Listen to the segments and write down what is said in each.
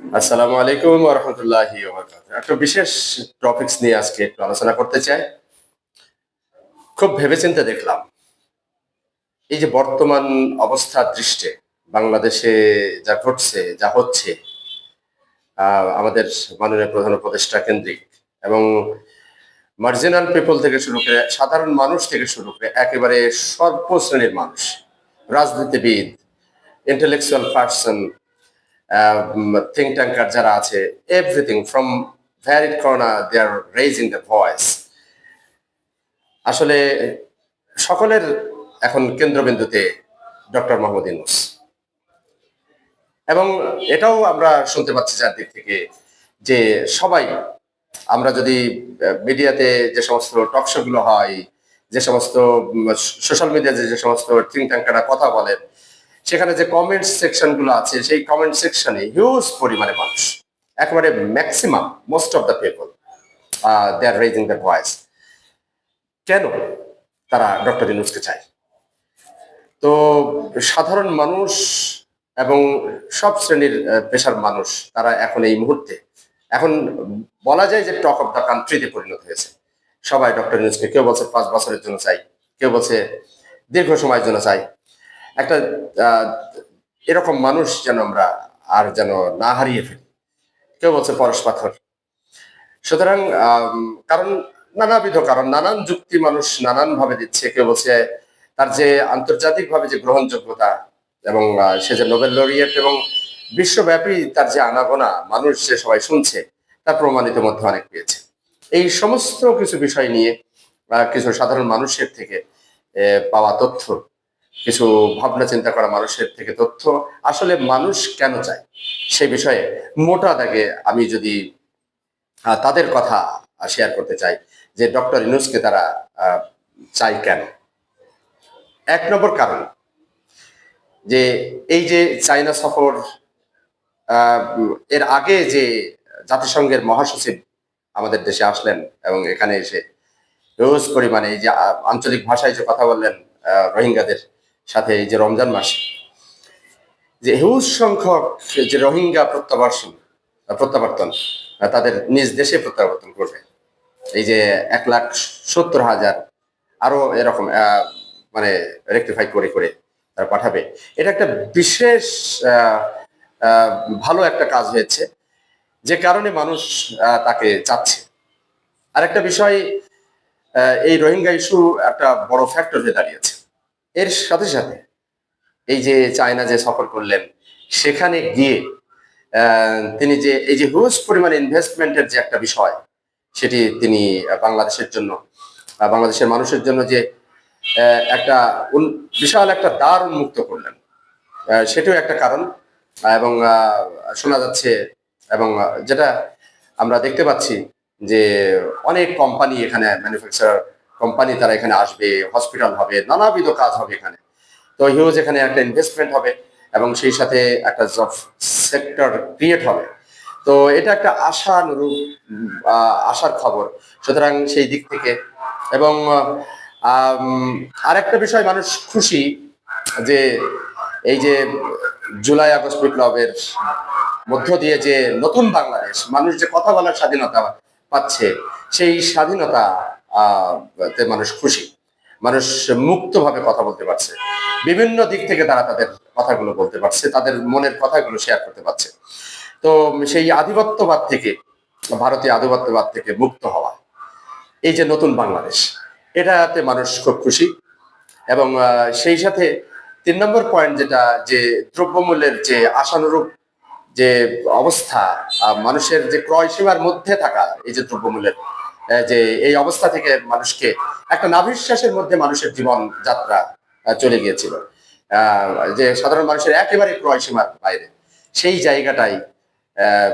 আসসালামু আলাইকুম রহমতুল্লাহি একটা বিশেষ টপিকস নিয়ে আজকে একটু আলোচনা করতে চাই। খুব ভেবেচিন্তে দেখলাম, এই যে বর্তমান অবস্থা দৃষ্টে বাংলাদেশে যা ঘটছে, যা হচ্ছে আমাদের মাননীয় প্রধান উপদেষ্টা কেন্দ্রিক এবং মার্জিনাল পিপল থেকে শুরু করে সাধারণ মানুষ থেকে শুরু করে একেবারে সর্বশ্রেণীর মানুষ, রাজনীতিবিদ ইন্টেলেকচুয়াল পার্সন থিঙ্ক ট্যাঙ্কার যারা আছে everything from varied corner they are raising the voice আসলে সকলের এখন কেন্দ্রবিন্দুতে ডক্টর মোহাম্মদ ইউনুস এবং এটাও আমরা শুনতে পাচ্ছি চারদিক থেকে যে সবাই, আমরা যদি মিডিয়াতে যে সমস্ত টক শো গুলো হয়, যে সমস্ত সোশ্যাল মিডিয়াতে যে সমস্ত থিঙ্ক ট্যাঙ্কাররা কথা বলেন সেখানে যে কমেন্ট সেকশনগুলো আছে, সেই কমেন্ট সেকশনে হিউজ পরিমাণে মানুষ, একেবারে maximum most of the people they are raising the voice কেন তারা ডক্টর ইনুসকে চায়? তো সাধারণ মানুষ এবং সব শ্রেণির পেশার মানুষ তারা এখন এই মুহূর্তে, এখন বলা যায় যে টক অফ দ্য কান্ট্রিতে পরিণত হয়েছে। সবাই ডক্টর ইউনুসকে কেউ বলছে পাঁচ বছরের জন্য চাই, কেউ বলছে দীর্ঘ সময়ের জন্য চাই একটা এরকম মানুষ যেন আমরা আর যেন না হারিয়ে ফেলি। কেউ বলছে পরশ পাথর। সুতরাং কারণ নানাবিধ কারণ, নানান যুক্তি মানুষ নানান ভাবে দিচ্ছে। কেউ বলছে তার যে আন্তর্জাতিক ভাবে যে গ্রহণযোগ্যতা এবং সে যে নোবেল লরিয়েট এবং বিশ্বব্যাপী তার যে আনাগোনা, মানুষ যে সবাই শুনছে, তার প্রমাণিত মধ্যে অনেক পেয়েছে। এই সমস্ত কিছু বিষয় নিয়ে কিছু সাধারণ মানুষের থেকে পাওয়া তথ্য কিছু ভাবনা চিন্তা করা মানুষের থেকে তথ্য আসলে মানুষ কেন চায়? সে বিষয়ে মোটা দাগে আমি যদি তাদের কথা শেয়ার করতে চাই যে ডক্টর ইনুসকে তারা চাই কেন? এক নম্বর কারণ যে এই যে চায়না সফর এর আগে যে জাতিসংঘের মহাসচিব আমাদের দেশে আসলেন এবং এখানে এসে হিউজ পরিমাণে এই যে আঞ্চলিক ভাষায় যে কথা বললেন রোহিঙ্গাদের সাথে এই যে রমজান মাসে, যে হিউজ সংখ্যক যে রোহিঙ্গা প্রত্যাবর্তন প্রত্যাবর্তন, তাদের নিজ দেশে প্রত্যাবর্তন করবে। এই যে এক লাখ সত্তর হাজার আরও এরকম মানে রেক্টিফাই করে করে তারা পাঠাবে। এটা একটা বিশেষ ভালো একটা কাজ হয়েছে, যে কারণে মানুষ তাকে চাচ্ছে। আর একটা বিষয় এই রোহিঙ্গা ইস্যু একটা বড় ফ্যাক্টর হয়ে দাঁড়িয়েছে। এর সাথে সাথে এই যে চায়না যে সফর করলেন, সেখানে গিয়ে তিনি যে এই যে হিউজ পরিমাণ ইনভেস্টমেন্টের যে একটা বিষয়, সেটি তিনি বাংলাদেশের জন্য বাংলাদেশের মানুষের জন্য যে একটা বিশাল একটা দ্বার উন্মুক্ত করলেন। সেটিও একটা কারণ এবং শোনা যাচ্ছে, এবং যেটা আমরা দেখতে পাচ্ছি যে অনেক কোম্পানি এখানে ম্যানুফ্যাকচার কোম্পানি তারা এখানে আসবে হসপিটাল হবে, নানাবিধ কাজ হবে এখানে। তো হিউজ এখানে একটা ইনভেস্টমেন্ট হবে এবং সেই সাথে একটা জব সেক্টর ক্রিয়েট হবে। তো এটা একটা আশানুরূপ আশার খবর। সুতরাং সেই দিক থেকে এবং আরেকটা বিষয় মানুষ খুশি যে এই যে জুলাই আগস্ট বিপ্লবের মধ্য দিয়ে যে নতুন বাংলাদেশ, মানুষ যে কথা বলার স্বাধীনতা পাচ্ছে, সেই স্বাধীনতা তে মানুষ খুশি, মানুষ মুক্তভাবে কথা বলতে পারছে, বিভিন্ন দিক থেকে তারা তাদের কথাগুলো বলতে পারছে, তাদের মনের কথাগুলো শেয়ার করতে পারছে। তো সেই আধিপত্যবাদ থেকে, ভারতীয় আধিপত্যবাদ থেকে মুক্ত হওয়া, এই যে নতুন বাংলাদেশ, এটাতে মানুষ খুব খুশি এবং সেই সাথে তিন নম্বর পয়েন্ট যেটা, যে দ্রব্যমূল্যের যে আশানুরূপ যে অবস্থা মানুষের যে ক্রয় সীমার মধ্যে থাকা এই যে দ্রব্যমূল্যের যে এই অবস্থা থেকে মানুষকে একটা নাভিশ্বাসের মধ্যে মানুষের জীবন যাত্রা চলে গিয়েছিল। যে সাধারণ মানুষের একেবারে ক্রয় সীমার বাইরে। সেই জায়গাটাই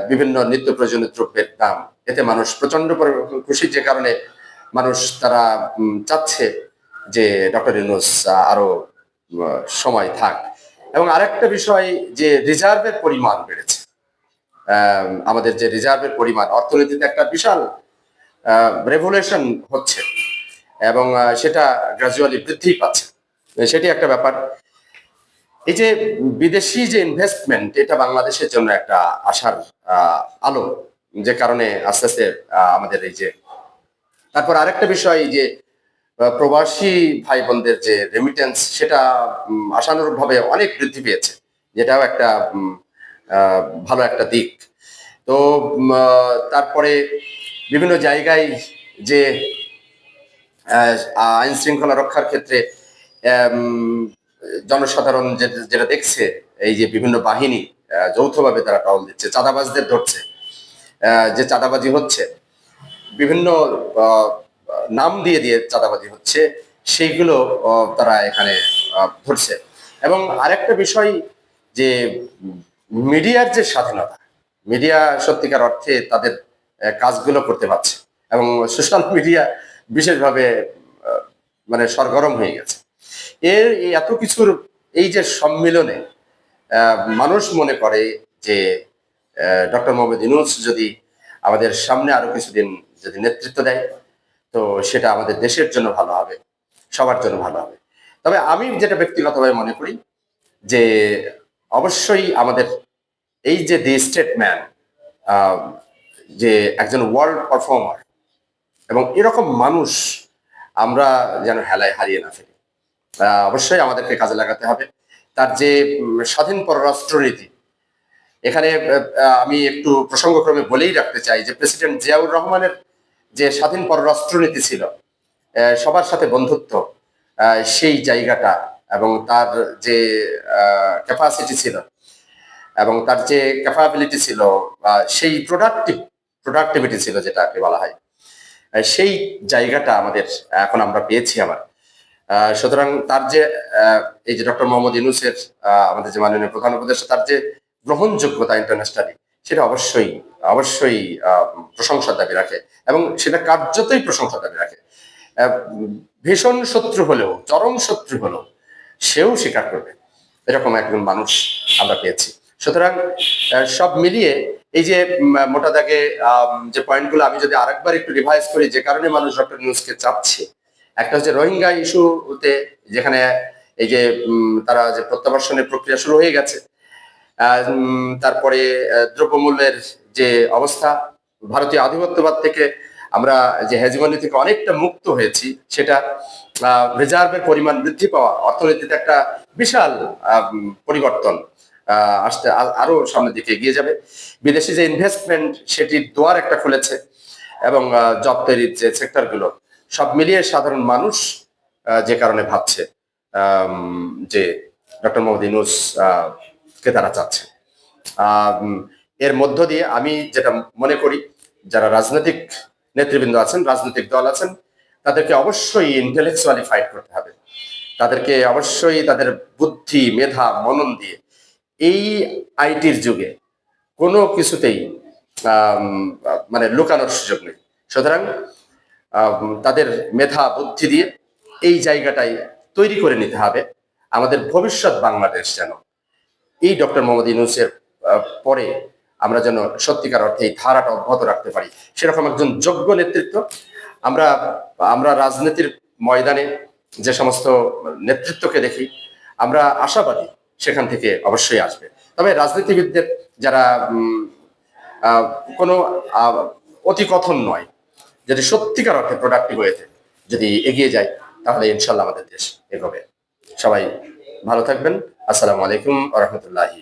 বিভিন্ন নিত্য প্রয়োজনীয় দ্রব্যের দাম। এতে মানুষ প্রচণ্ড খুশি যে কারণে মানুষ তারা চাচ্ছে যে ডক্টর ইউনুস আরও সময় থাক। এবং আরেকটা বিষয়, যে রিজার্ভের পরিমাণ বেড়েছে। আমাদের যে রিজার্ভের পরিমাণ, অর্থনীতিতে একটা বিশাল রেভুলেশন হচ্ছে এবং সেটা গ্রাজুয়ালি বৃদ্ধি পাচ্ছে। সেটি একটা ব্যাপার। এই যে বিদেশি যে ইনভেস্টমেন্ট এটা বাংলাদেশের জন্য একটা আশার আলো। যে কারণে আস্তে আস্তে আমাদের এই যে তারপর আরেকটা বিষয় যে প্রবাসী ভাই বোনদের যে রেমিটেন্স সেটা আশানুরূপভাবে অনেক বৃদ্ধি পেয়েছে, যেটাও একটা ভালো একটা দিক। তো তারপরে বিভিন্ন জায়গায় যে আইন শৃঙ্খলা রক্ষার ক্ষেত্রে জনসাধারণ যেটা দেখছে, এই যে বিভিন্ন বাহিনী যৌথভাবে তারা টহল দিচ্ছে, চাঁদাবাজদের ধরছে যে চাঁদাবাজি হচ্ছে, বিভিন্ন নাম দিয়ে দিয়ে চাঁদাবাজি হচ্ছে, সেইগুলো তারা এখানে ধরছে। এবং আরেকটা বিষয় যে, মিডিয়ার যে স্বাধীনতা, মিডিয়া সত্যিকার অর্থে তাদের কাজগুলো করতে পারছে। এবং সোশ্যাল মিডিয়া বিশেষভাবে মানে সরগরম হয়ে গেছে। এর এত কিছুর এই যে সম্মিলনে মানুষ মনে করে যে ডক্টর মোহাম্মদ ইউনুস যদি আমাদের সামনে আরও কিছুদিন যদি নেতৃত্ব দেয়, তো সেটা আমাদের দেশের জন্য ভালো হবে, সবার জন্য ভালো হবে। তবে আমি যেটা ব্যক্তিগতভাবে মনে করি যে, অবশ্যই আমাদের এই যে দি স্টেটম্যান যে একজন ওয়ার্ল্ড পারফর্মার এবং এরকম মানুষ আমরা যেন হেলায় হারিয়ে না ফেলি। অবশ্যই আমাদেরকে কাজে লাগাতে হবে। তার যে স্বাধীন পররাষ্ট্রনীতি, এখানে আমি একটু প্রসঙ্গক্রমে বলেই রাখতে চাই যে, প্রেসিডেন্ট জিয়াউর রহমানের যে স্বাধীন পররাষ্ট্রনীতি ছিল সবার সাথে বন্ধুত্ব সেই জায়গাটা এবং তার যে ক্যাপাসিটি ছিল এবং তার যে ক্যাপাবিলিটি ছিল সেই প্রোডাক্টিভ প্রোডাক্টিভিটি ছিল যেটাকে বলা হয়। সেই জায়গাটা আমাদের এখন আমরা পেয়েছি আবার সুতরাং তার যে এই যে ডক্টর মোহাম্মদ ইউনুসের আমাদের যে মাননীয় প্রধান উপদেষ্টা তার যে গ্রহণযোগ্যতা ইন্টারন্যাশনালি সেটা অবশ্যই অবশ্যই আহ, প্রশংসার দাবি রাখে এবং সেটা কার্যতই প্রশংসা দাবি রাখে। ভীষণ শত্রু হলেও চরম শত্রু হলেও সেও স্বীকার করবে। এরকম একজন মানুষ আমরা পেয়েছি। সুতরাং সব মিলিয়ে এই যে মোটা দাগে যে পয়েন্টগুলো আমি যদি আরেকবার একটু রিভাইজ করি, যে কারণে মানুষ ডক্টর নিউজকে চাপছে, একটা হচ্ছে রোহিঙ্গা ইস্যুতে যেখানে এই যে তারা যে প্রত্যাবর্ষণের প্রক্রিয়া শুরু হয়ে গেছে তারপরে দ্রব্যমূল্যের যে অবস্থা, ভারতীয় আধিপত্যবাদ থেকে আমরা যে হেজিমনি থেকে অনেকটা মুক্ত হয়েছি, সেটা রিজার্ভের পরিমাণ বৃদ্ধি পাওয়া অর্থনীতিতে একটা বিশাল পরিবর্তন আসতে আরও সামনের দিকে এগিয়ে যাবে। বিদেশি যে ইনভেস্টমেন্ট সেটির দোয়ার একটা খুলেছে এবং জব তৈরির যে সেক্টরগুলো সব মিলিয়ে সাধারণ মানুষ যে কারণে ভাবছে যে ডক্টর মোহাম্মদ ইউনুস আহ, কে তারা চাচ্ছে। এর মধ্য দিয়ে আমি যেটা মনে করি যারা রাজনৈতিক নেতৃবৃন্দ আছেন রাজনৈতিক দল আছেন তাদেরকে অবশ্যই ইন্টেলেকচুয়ালি ফাইট করতে হবে। তাদেরকে অবশ্যই তাদের বুদ্ধি মেধা মনন দিয়ে এই আইটির যুগে কোনো কিছুতেই মানে লুকানোর সুযোগ নেই। সুতরাং তাদের মেধা, বুদ্ধি দিয়ে এই জায়গাটাই তৈরি করে নিতে হবে। আমাদের ভবিষ্যৎ বাংলাদেশ যেন এই ডক্টর মোহাম্মদ ইউনুসের পরে আমরা যেন সত্যিকার অর্থে এই ধারাটা অব্যাহত রাখতে পারি। সেরকম একজন যোগ্য নেতৃত্ব। আমরা আমরা রাজনীতির ময়দানে যে সমস্ত নেতৃত্বকে দেখি, আমরা আশাবাদী সেখান থেকে অবশ্যই আসবে। তবে রাজনীতিবিদদের যারা কোনো অতিকথন নয়, যদি সত্যিকার অর্থে প্রোডাক্টিভ হয়েছে যদি এগিয়ে যায়, তাহলে ইনশাল্লাহ আমাদের দেশ এগোবে। সবাই ভালো থাকবেন। আসসালামু আলাইকুম আ রহমতুল্লাহি